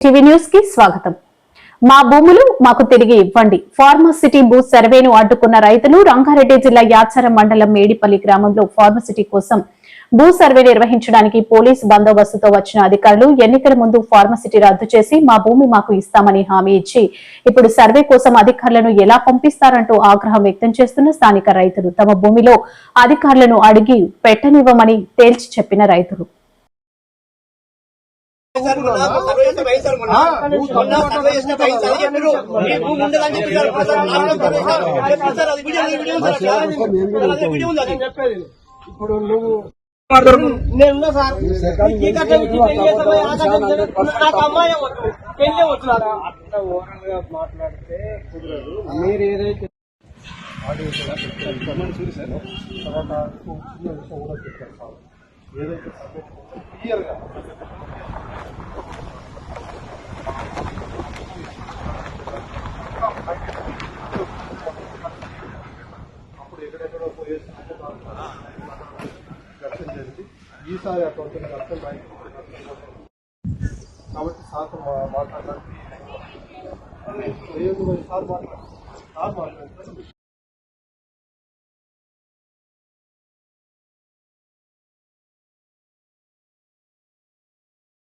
TV న్యూస్కి స్వాగతం. మా భూములు మాకు తిరిగి ఇవ్వండి. ఫార్మసిటీ భూ సర్వేను అడ్డుకున్న రైతులు రంగారెడ్డి జిల్లా యాచారం మండలం మేడిపల్లి గ్రామంలో ఫార్మసిటీ కోసం భూ సర్వే నిర్వహించడానికి పోలీస్ బందోబస్తుతో వచ్చిన అధికారులు ఎన్నికల ముందు ఫార్మసిటీ రద్దు చేసి మా భూమి మాకు ఇస్తామని హామీ ఇచ్చి ఇప్పుడు సర్వే కోసం అధికారులను ఎలా పంపిస్తారంటూ ఆగ్రహం వ్యక్తం చేస్తున్న స్థానిక రైతులు తమ భూమిలో అధికారులను అడిగి పెట్టనివ్వమని తేల్చి చెప్పిన రైతులు. ఇప్పుడు నువ్వు నేనున్నా సార్. ఈ కట్టం ఇచ్చి పెళ్ళి నాకు అమ్మాయి వద్దు. పెళ్ళే వద్దు నాకు. ఓవరాల్గా మాట్లాడితే కుదరదు మీరు ఏదైతే ఏదైతే క్లియర్గా ఎక్కడెక్కడో పోయేసినట్టు దర్శనం జరిగింది. ఈసారి అక్కడ దర్శనం బయట కాబట్టి సార్ మాట్లాడడానికి సార్ మాట్లాడతారు సార్ మాట్లాడతారు